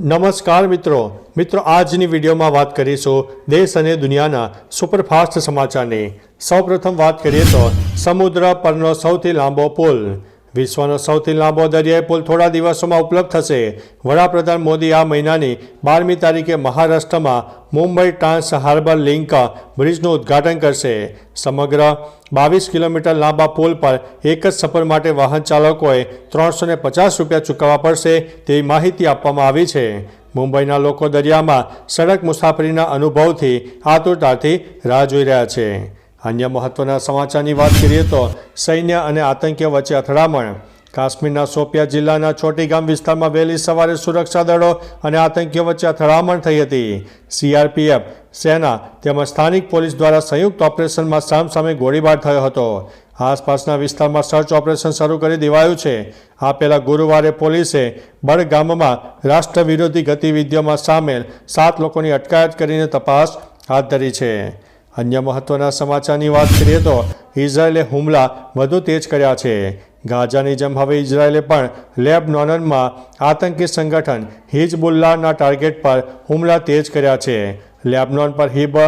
નમસ્કાર મિત્રો. મિત્રો, આજની વિડીયોમાં વાત કરીશું દેશ અને દુનિયાના સુપરફાસ્ટ સમાચારની. સૌપ્રથમ વાત કરીએ તો સમુદ્ર પરનો સૌથી લાંબો પુલ. વિશ્વનો સૌથી લાંબો દરિયાઈ પુલ થોડા દિવસોમાં ઉપલબ્ધ થશે. વડાપ્રધાન મોદી આ મહિનાની બારમી તારીખે મહારાષ્ટ્રમાં મુંબઈ ટ્રાન્સ હાર્બર લિંક બ્રિજનું ઉદ્ઘાટન કરશે. સમગ્ર બાવીસ કિલોમીટર લાંબા પુલ પર એક જ સફર માટે વાહન ચાલકોએ ત્રણસો પચાસ રૂપિયા ચૂકવવા પડશે તેવી માહિતી આપવામાં આવી છે. મુંબઈના લોકો દરિયામાં સડક મુસાફરીના અનુભવથી આતુરતાથી રાહ જોઈ રહ્યા છે. અન્ય મહત્વના સમાચારની વાત કરીએ તો સૈન્ય અને આતંકીઓ વચ્ચે અથડામણ. કાશ્મીરના શોપિયા જિલ્લાના છોટી ગામ વિસ્તારમાં વહેલી સવારે સુરક્ષા દળો અને આતંકીઓ વચ્ચે અથડામણ થઈ હતી. સીઆરપીએફ, સેના તેમજ સ્થાનિક પોલીસ દ્વારા સંયુક્ત ઓપરેશનમાં સામસામે ગોળીબાર થયો હતો. આસપાસના વિસ્તારમાં સર્ચ ઓપરેશન શરૂ કરી દેવાયું છે. આ પહેલાં ગુરુવારે પોલીસે બડગામમાં રાષ્ટ્ર વિરોધી ગતિવિધિઓમાં સામેલ સાત લોકોની અટકાયત કરીને તપાસ હાથ ધરી છે. અન્ય મહત્વના સમાચારની વાત કરીએ તો ઇઝરાયેલે હુમલા વધુ તેજ કર્યા છે. ગાઝાની જેમ હવે ઇઝરાયેલે પણ લેબનોનમાં આતંકી સંગઠન હિઝબુલ્લાના ટાર્ગેટ પર હુમલા તેજ કર્યા છે. લેબનોન પર હિબ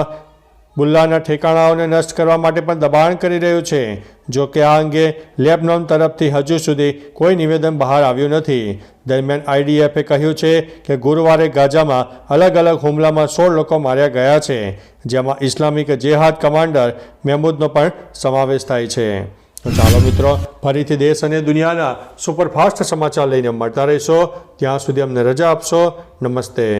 બુલ્લાના ઠેકાણાઓને નષ્ટ કરવા માટે પણ દબાણ કરી રહ્યું છે. જો કે આ અંગે લેબનોન તરફથી હજુ સુધી કોઈ નિવેદન બહાર આવ્યું નથી. દરમિયાન આઈડીએફે કહ્યું છે કે ગુરુવારે ગાઝામાં અલગ અલગ હુમલામાં સોળ લોકો માર્યા ગયા છે, જેમાં ઇસ્લામિક જેહાદ કમાન્ડર મહેમૂદનો પણ સમાવેશ થાય છે. તો ચાલો મિત્રો, ફરીથી દેશ અને દુનિયાના સુપરફાસ્ટ સમાચાર લઈને મળતા રહીશો. ત્યાં સુધી અમને રજા આપશો. નમસ્તે.